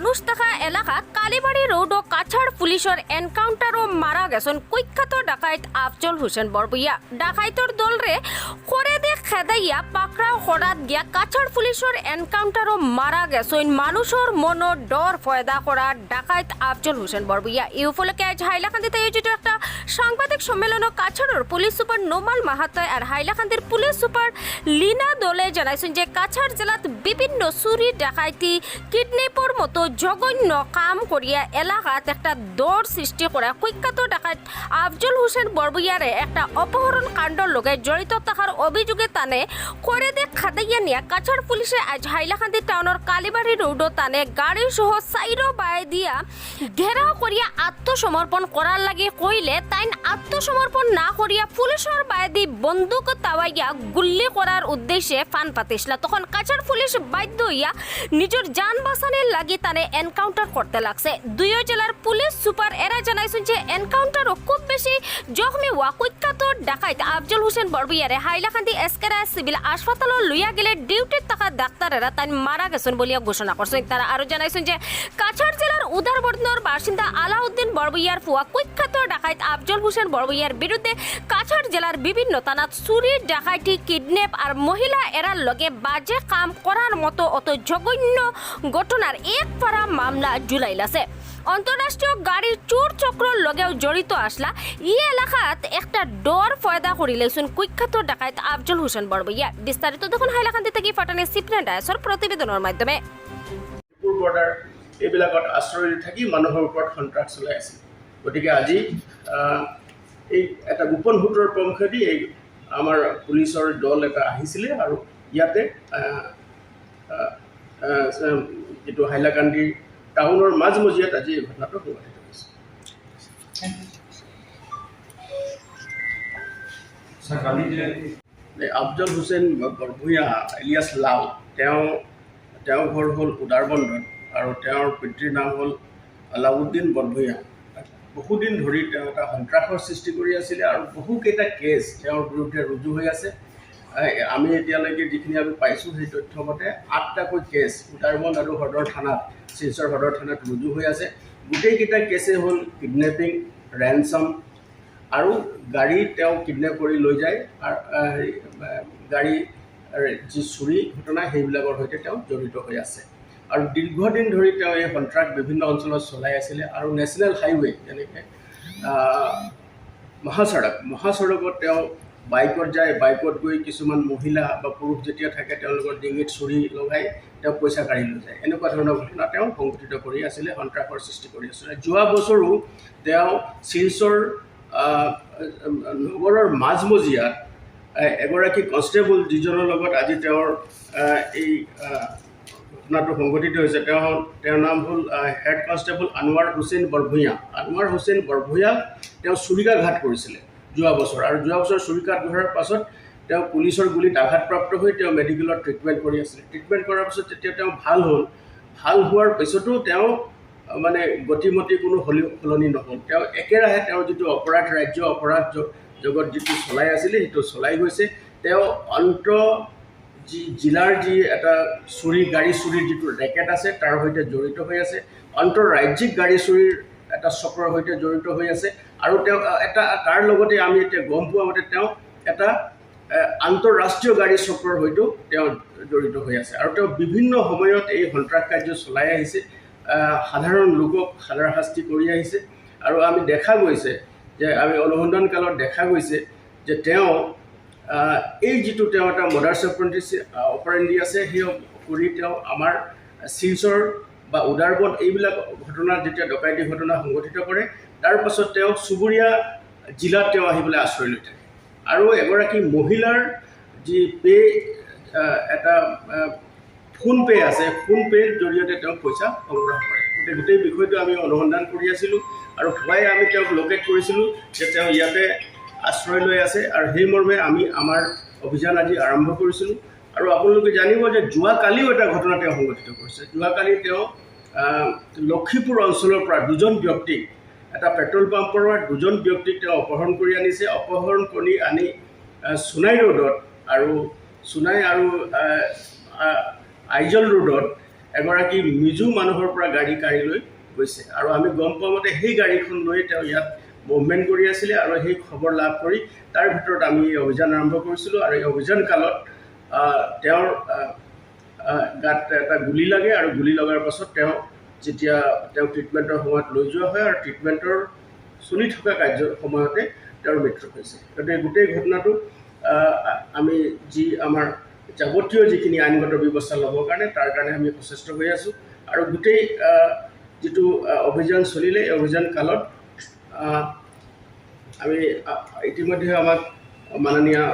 মানুষ থাকা এলাকাত কালীবাড়ি রোড ও কাছাড় পুলিশের এনকাউন্টারও মারা গেছেন কুখ্যাত ডাকাইত আফজল হোসেন বরবইয়া। ডাকাইতর দলরে করে দে খেদাইয়া পাকড়াও হরাত গিয়া কাছাড় পুলিশের এনকাউন্টারও মারা গেছেন মানুষের মন ডর ফয়দা করা ডাকাইত আফজল হোসেন বরবইয়া। এই উপলক্ষে আজ হাইলাকান্দিতে আয়োজিত একটা সাংবাদিক সম্মেলন কাছাড়ের পুলিশ সুপার নোমাল মাহাতয় আর হাইলাকান্দির পুলিশ সুপার লীনা দলে জানাইছেন যে কাছাড় জেলাত বিভিন্ন চুরি, ডাকাইতি কিডন্যাপর মতো জঘন্য কাম করিয়া এলাকাত একটা দৌড় সৃষ্টি করা কুখ্যাত ডাকাত আফজল হোসেন বরবইয়ারে একটা অপহরণ কাণ্ডর লগে জড়িত থাকার অভিযোগে তানে করে দে খাদাইয়া নিয়া কাছাড় পুলিশে আজ হাইলাকান্দি টাউনের কালীবাড়ি রোড তানে গাড়ি সহ সাইরো বাই দিয়া ঘেরাও করিয়া আত্মসমর্পণ করার লাগে কইলে তাইন আত্মসমর্পণ না করিয়া পুলিশের বায়দি বন্দুক তাওয়াইয়া গুল্লি করার উদ্দেশ্যে ফান পাতিসলা তখন কাছাড় পুলিশ বাধ্য হইয়া নিজের যান বাঁচানোর লাগি তানে এনকাউন্টার করতে লাগছে। দুইও জেলার পুলিশ সুপার এরা জানাইছেন যে এনকাউন্টারও খুব বেশি জখমি হওয়া কুখ্যাত ডাকাইত আফজল হোসেন বরবিয়ারে হাইলাকান্দি এসকেরা সিভিল হাসপাতালত লইয়া গেলে ডিউটিত থাকা ডাক্তারেরা তাই মারা গেছেন বলিয়া ঘোষণা করছেন। তারা আরও জানাইছেন যে কাছাড় জেলার উদারবর্ধনের বাসিন্দা আলাউদ্দিন বরবইয়ার ফুয়া কুখ্যাত ডাকাইত আফজল হোসেন বরবইয়ার বিরুদ্ধে কাছাড় জেলার বিভিন্ন থানাত চুরি, ডাকাইতি, কিডন্যাপ আর মহিলা এরার লগে বাজে কাম করার মতো অত জঘন্য ঘটনার এক পারা মামলা জুলাইলাছে অন্তরাষ্ট্রীয় গাড়ির চোর চক্রর লগেও জড়িত আসলা। ই এলাকাত একটা ডর ফয়দা করিলেছুন কুখ্যাত ডাকাইত আফজল হোসেন বরবইয়া বিস্তারিত দেখুন হাইলাকান্দি থেকে ফাটানে সিপ্রেন ডায়াসর প্ৰতিবেদনৰ মাধ্যমে। এইবিলাকত আশ্ৰয় থাকি মানুহৰ ওপৰত সন্ত্ৰাস চলাই আছে। গতিকে আজি এই এটা গোপন সূত্ৰৰ প্ৰমুখেদি এই আমাৰ পুলিচৰ দল এটা আহিছিলে আৰু ইয়াতে যিটো হাইলাকান্দি টাউনৰ মাজমজিয়াত আজি এই ঘটনাটো সংঘটিত হৈছে। আফজল হুছেইন বৰভূঞা এলিয়াছ লাল তেওঁ তেওঁৰ ঘৰ হ'ল উদাৰবন্দত আৰু তেওঁৰ পিতৃৰ নাম হ'ল আলাউদ্দিন বৰভূঞা। বহুদিন ধৰি তেওঁ এটা সন্ত্ৰাসৰ সৃষ্টি কৰি আছিলে আৰু বহুকেইটা কেছ তেওঁৰ বিৰুদ্ধে ৰুজু হৈ আছে। আমি এতিয়ালৈকে যিখিনি আমি পাইছোঁ সেই তথ্য মতে আঠটাকৈ কেছ উদাৰবন্দ আৰু সদৰ থানাত শিলচৰ সদৰ থানাত ৰুজু হৈ আছে। গোটেইকেইটা কেছে হ'ল কিডনেপিং, ৰেনচম আৰু গাড়ী তেওঁ কিডনেপ কৰি লৈ যায়। গাড়ী যি চুৰি ঘটনা সেইবিলাকৰ সৈতে তেওঁ জড়িত হৈ আছে। আৰু দীৰ্ঘদিন ধৰি তেওঁ এই সন্ত্ৰাস বিভিন্ন অঞ্চলত চলাই আছিলে আৰু নেশ্যনেল হাইৱে, যেনেকৈ মহাসড়ক, মহাসড়কত তেওঁ বাইকত যায়, বাইকত গৈ কিছুমান মহিলা বা পুৰুষ যেতিয়া থাকে, তেওঁলোকৰ ডিঙিত চুৰি লগাই তেওঁ পইচা কাঢ়ি লৈ যায়। এনেকুৱা ধৰণৰ ঘটনা তেওঁ সংঘটিত কৰি আছিলে, সন্ত্ৰাসৰ সৃষ্টি কৰি আছিলে। যোৱা বছৰো তেওঁ শিলচৰ নগৰৰ মাজমজিয়াত এগৰাকী কনষ্টেবল যিজনৰ লগত আজি তেওঁৰ এই ঘটনাটো সংঘটিত হৈছে, তেওঁ তেওঁৰ নাম হ'ল হেড কনষ্টেবল আনোৱাৰ হুছেইন বৰভূঞা। আনোৱাৰ হুছেইন বৰভূঞা তেওঁ চুৰিকাঘাত কৰিছিলে। যোৱা বছৰ। আৰু যোৱা বছৰ চুৰিকাঘাত কৰাৰ পাছত তেওঁ পুলিচৰ গুলীত আঘাতপ্ৰাপ্ত হৈ তেওঁ মেডিকেলত ট্ৰিটমেণ্ট কৰি আছিলে। ট্ৰিটমেণ্ট কৰাৰ পাছত যেতিয়া তেওঁ ভালো হ'ল, ভালো হোৱাৰ পিছতো তেওঁ মানে গতিমতি কোনো সলি সলনি নহ'ল। তেওঁ একেৰাহে তেওঁৰ যিটো অপৰাধ, ৰাজ্য অপৰাধ জগত যিটো চলাই আছিলে, সেইটো চলাই গৈছে। তেওঁ অন্ত যি, জিলাৰ যি এটা চুৰি, গাড়ী চুৰিৰ যিটো ৰেকেট আছে, তাৰ সৈতে জড়িত হৈ আছে। আন্তঃৰাজ্যিক গাড়ী চুৰিৰ এটা চক্ৰৰ সৈতে জড়িত হৈ আছে। আৰু তেওঁ এটা তাৰ লগতে আমি এতিয়া গম পোৱা মতে তেওঁ এটা আন্তঃৰাষ্ট্ৰীয় গাড়ী চক্ৰৰ সৈতেও তেওঁ জড়িত হৈ আছে। আৰু তেওঁ বিভিন্ন সময়ত এই সন্ত্ৰাস কাৰ্য চলাই আহিছে। আহ, সাধাৰণ লোকক হাৰাশাস্তি কৰি আহিছে। আৰু আমি দেখা গৈছে যে আমি অনুসন্ধান কালত দেখা গৈছে যে তেওঁ এই যিটো তেওঁ এটা মডাৰ্ছ অপাৰেণ্টি অপাৰেণ্ডি আছে সেই কৰি তেওঁ আমাৰ শিলচৰ বা উদাৰবন এইবিলাক ঘটনাত যেতিয়া ডকাইতি ঘটনা সংঘটিত কৰে তাৰ পাছত তেওঁ চুবুৰীয়া জিলাত তেওঁ আহি পেলাই আশ্ৰয় লৈ থাকে। আৰু এগৰাকী মহিলাৰ যি পে এটা আহ, ফোন পে' আছে ফোন পে'ৰ জৰিয়তে তেওঁ পইচা সংগ্ৰহ কৰে। গতিকে গোটেই বিষয়টো আমি অনুসন্ধান কৰি আছিলোঁ আৰু পুৱাই আমি তেওঁক লোকেট কৰিছিলোঁ যে তেওঁ ইয়াতে আশ্ৰয় লৈ আছে আৰু সেই মৰ্মে আমি আমাৰ অভিযান আজি আৰম্ভ কৰিছিলোঁ। আৰু আপোনালোকে জানিব যে যোৱাকালিও এটা ঘটনা তেওঁ সংঘটিত কৰিছে। যোৱাকালি তেওঁ লক্ষীপুৰ অঞ্চলৰ পৰা দুজন ব্যক্তিক এটা পেট্ৰল পাম্পৰ পৰা দুজন ব্যক্তিক তেওঁ অপহৰণ কৰি আনিছে। অপহৰণ কৰি আনি সোণাই ৰোডত আৰু সোণাই আৰু আইজল ৰোডত এগৰাকী মিজু মানুহৰ পৰা গাড়ী কাঢ়ি লৈ গৈছে। আৰু আমি গম পোৱা মতে সেই গাড়ীখন লৈ তেওঁ ইয়াত মুভমেণ্ট কৰি আছিলে আৰু সেই খবৰ লাভ কৰি তাৰ ভিতৰত আমি এই অভিযান আৰম্ভ কৰিছিলোঁ আৰু এই অভিযান কালত তেওঁৰ গাত এটা গুলি লাগে আৰু গুলি লগাৰ পাছত তেওঁ যেতিয়া তেওঁক ট্ৰিটমেণ্টৰ সময়ত লৈ যোৱা হয় আৰু ট্ৰিটমেণ্টৰ চলি থকা কাৰ্য সময়তে তেওঁৰ মৃত্যু হৈছে। গতিকে গোটেই ঘটনাটো আমি যি আমাৰ যাৱতীয় যিখিনি আইনগত ব্যৱস্থা ল'বৰ কাৰণে, তাৰ কাৰণে আমি সচেষ্ট হৈ আছোঁ। আৰু গোটেই যিটো অভিযান চলিলে, এই অভিযান কালত আমি ইতিমধ্যে আমাক মাননীয়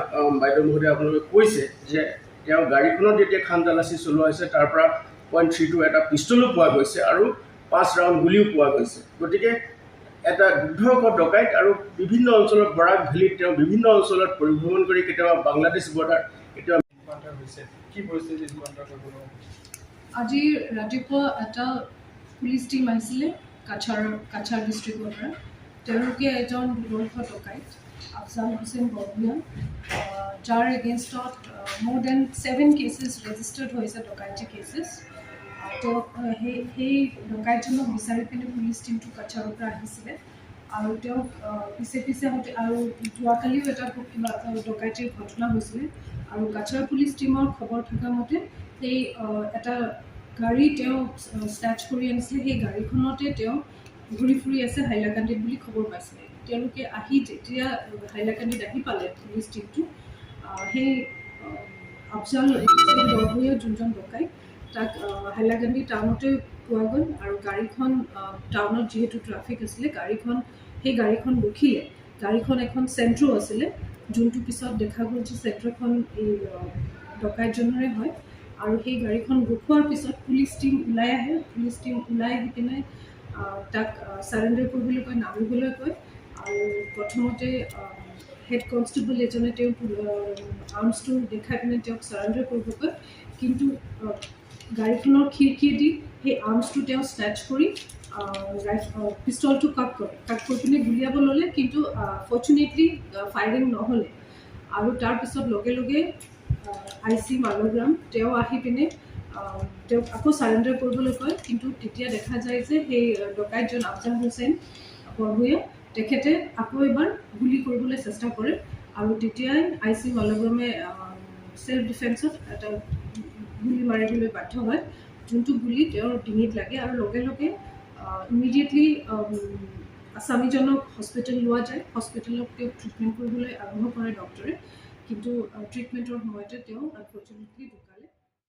বাইদেউ মহোদয়ে আপোনালোকে কৈছে যে, তেওঁ গাড়ীখনত যেতিয়া খান তালাচী চলোৱা হৈছে, তাৰ পৰা পইণ্ট থ্ৰী টু এটা পিষ্টলো পোৱা গৈছে আৰু পাঁচ ৰাউণ্ড গুলিও পোৱা গৈছে। গতিকে এটা দুৰ্ধৰ্ষ ডকাইত আৰু বিভিন্ন অঞ্চলত বৰাক ভেলীত তেওঁ বিভিন্ন অঞ্চলত পৰিভ্ৰমণ কৰি কেতিয়াবা বাংলাদেশ বৰ্ডাৰ কেতিয়াবা হৈছে। কি পৰিস্থিতিত আজি ৰাতিপুৱা এটা পুলিচ টীম আহিছিলে কাছাৰ কাছাৰ ডিষ্ট্ৰিক্টৰ পৰা। তেওঁলোকে এজন দুৰ্ধৰ্ষ ডকাইত। আফজাল হুছেইন বৰভূঞা আহ, যাৰ এগেইনষ্টত মোৰ দেন ছেভেন কেছেছ ৰেজিষ্টাৰ্ড হৈছে ডকাইটি কেছেছ তেওঁক আহ, সেই সেই ডকাইতজনক বিচাৰি পিনে পুলিচ টীমটো কাছাৰৰ পৰা আহিছিলে আৰু তেওঁক আহ, পিছে পিছে হতে আৰু যোৱাকালিও এটা খুব কিবা এটা ডকাইতিৰ ঘটনা হৈছিলে আৰু কাছাৰ পুলিচ টীমৰ খবৰ থকা মতে সেই আহ, এটা গাড়ী তেওঁ ষ্টাৰ্ট কৰি আনিছিলে সেই গাড়ীখনতে তেওঁ ঘূৰি ফুৰি আছে হাইলাকান্দিত বুলি খবৰ পাইছিলে তেওঁলোকে আহি যেতিয়া হাইলাকান্দিত আহি পালে পুলিচ টীমটো সেই আফজাল বৰভূঞা যোনজন ডকাই তাক হাইলাকান্দি টাউনতে পোৱা গ'ল আৰু গাড়ীখন টাউনত যিহেতু ট্ৰাফিক আছিলে গাড়ীখন সেই গাড়ীখন ৰখিলে। গাড়ীখন এখন চেণ্ট্ৰ' আছিলে যোনটো পিছত দেখা গ'ল যে চেণ্ট্ৰ'খন এই ডকাইতজনৰে হয়। আৰু সেই গাড়ীখন ৰখোৱাৰ পিছত পুলিচ টীম ওলাই আহে। পুলিচ টীম ওলাই আহি পিনে তাক চাৰেণ্ডাৰ কৰিবলৈ কয় নামিবলৈ কয়। আৰু প্ৰথমতে হেড কনষ্টেবল এজনে তেওঁক আৰ্মছটো দেখাই পিনে তেওঁক চাৰেণ্ডাৰ কৰিব কয় কিন্তু গাড়ীখনৰ খিৰিকীয়েদি সেই আৰ্মছটো তেওঁ স্নেচ কৰি পিষ্টলটো কাট কৰে কাট কৰি পিনে গুলিয়াব ল'লে। কিন্তু ফৰ্চুনেটলি ফায়াৰিং নহ'লে। আৰু তাৰপিছত লগে লগে আই চি মালোগ্ৰাম তেওঁ আহি পিনে তেওঁক আকৌ চাৰেণ্ডাৰ কৰিবলৈ কয়। কিন্তু তেতিয়া দেখা যায় যে সেই ডকাইতজন আফজাল হুছেইন বৰভূঞা তেখেতে আকৌ এবাৰ গুলি কৰিবলৈ চেষ্টা কৰে আৰু তেতিয়াই আই চি মালোগ্ৰামে ছেল্ফ ডিফেন্সত এটা গুলি মাৰিবলৈ বাধ্য হয়। যোনটো গুলি তেওঁৰ ডিঙিত লাগে আৰু লগে লগে ইমিডিয়েটলি আছামীজনক হস্পিটেল লোৱা যায়। হস্পিটেলত তেওঁক ট্ৰিটমেণ্ট কৰিবলৈ আৰম্ভ কৰে ডক্টৰে কিন্তু ট্ৰিটমেণ্টৰ সময়তে তেওঁ আনফৰ্চুনেটলি ঢুকায়